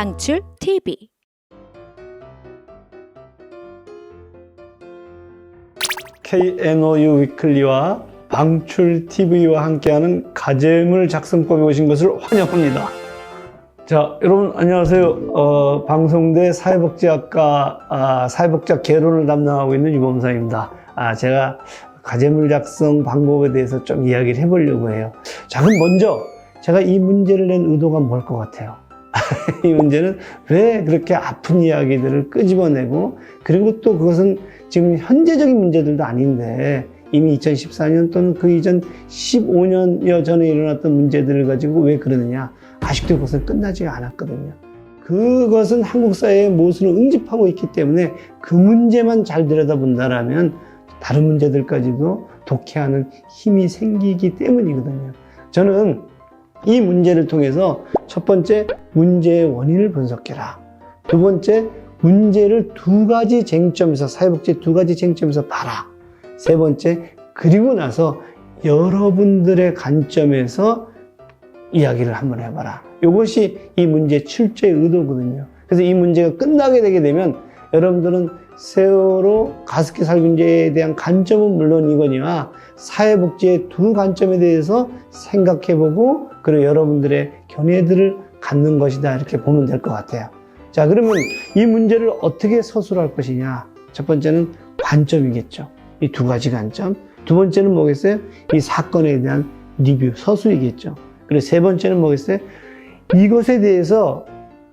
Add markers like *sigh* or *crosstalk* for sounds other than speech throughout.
방출 TV KNOU 위클리와 방출 TV와 함께하는 가재물 작성법에 오신 것을 환영합니다. 자, 여러분 안녕하세요. 어, 방송대 사회복지학과 아, 사회복지학 개론을 담당하고 있는 유범사입니다. 아, 제가 가재물 작성 방법에 대해서 좀 이야기를 해보려고 해요. 자, 그럼 먼저 제가 이 문제를 낸 의도가 뭘 것 같아요? *laughs* 이 문제는 왜 그렇게 아픈 이야기들을 끄집어내고 그리고 또 그것은 지금 현재적인 문제들도 아닌데 이미 2014년 또는 그 이전 15년여 전에 일어났던 문제들을 가지고 왜 그러느냐 아직도 그것은 끝나지가 않았거든요. 그것은 한국 사회의 모순을 응집하고 있기 때문에 그 문제만 잘 들여다본다라면 다른 문제들까지도 독해하는 힘이 생기기 때문이거든요. 저는 이 문제를 통해서 첫 번째 문제의 원인을 분석해라. 두 번째 문제를 두 가지 쟁점에서 사회복지 두 가지 쟁점에서 봐라. 세 번째 그리고 나서 여러분들의 관점에서 이야기를 한번 해봐라. 이것이 이 문제 출제의 의도거든요. 그래서 이 문제가 끝나게 되게 되면 여러분들은 세월호 가습기 살균제에 대한 관점은 물론 이거니와 사회복지의 두 관점에 대해서 생각해보고 그리고 여러분들의 견해들을 갖는 것이다 이렇게 보면 될 것 같아요. 자 그러면 이 문제를 어떻게 서술할 것이냐 첫 번째는 관점이겠죠. 이 두 가지 관점. 두 번째는 뭐겠어요? 이 사건에 대한 리뷰 서술이겠죠. 그리고 세 번째는 뭐겠어요? 이것에 대해서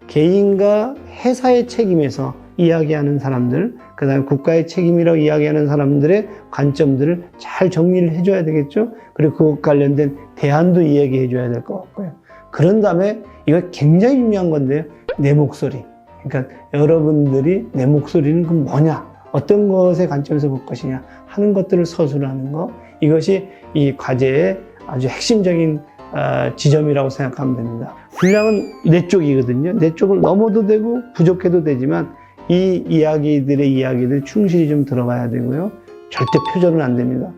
개인과 회사의 책임에서 이야기하는 사람들, 그 다음에 국가의 책임이라고 이야기하는 사람들의 관점들을 잘 정리를 해줘야 되겠죠? 그리고 그것 관련된 대안도 이야기해 줘야 될 것 같고요. 그런 다음에 이거 굉장히 중요한 건데요. 내 목소리. 그러니까 여러분들이 내 목소리는 그 뭐냐? 어떤 것의 관점에서 볼 것이냐? 하는 것들을 서술하는 거. 이것이 이 과제의 아주 핵심적인 어, 지점이라고 생각하면 됩니다. 분량은 네 쪽이거든요. 네 쪽을 넘어도 되고 부족해도 되지만 이 이야기들의 이야기들 충실히 좀 들어가야 되고요. 절대 표절은 안 됩니다.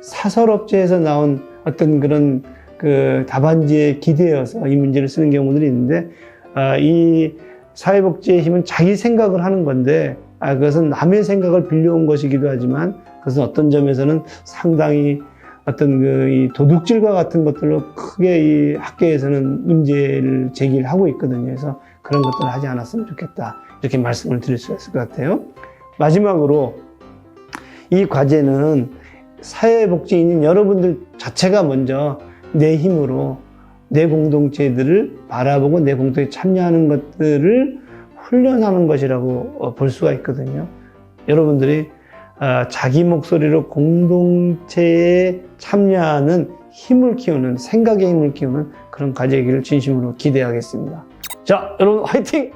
사설업체에서 나온 어떤 그런 그 답안지에 기대어서 이 문제를 쓰는 경우들이 있는데 아, 이 사회복지의 힘은 자기 생각을 하는 건데 아, 그것은 남의 생각을 빌려온 것이기도 하지만 그것은 어떤 점에서는 상당히 어떤 그이 도둑질과 같은 것들로 크게 이 학계에서는 문제를 제기를 하고 있거든요. 그래서 그런 것들을 하지 않았으면 좋겠다. 이렇게 말씀을 드릴 수 있을 것 같아요. 마지막으로 이 과제는 사회복지인인 여러분들 자체가 먼저 내 힘으로 내 공동체들을 바라보고 내 공동체에 참여하는 것들을 훈련하는 것이라고 어, 볼 수가 있거든요. 여러분들이 아, 자기 목소리로 공동체에 참여하는 힘을 키우는 생각의 힘을 키우는 그런 과제이기를 진심으로 기대하겠습니다. 자, 여러분 화이팅!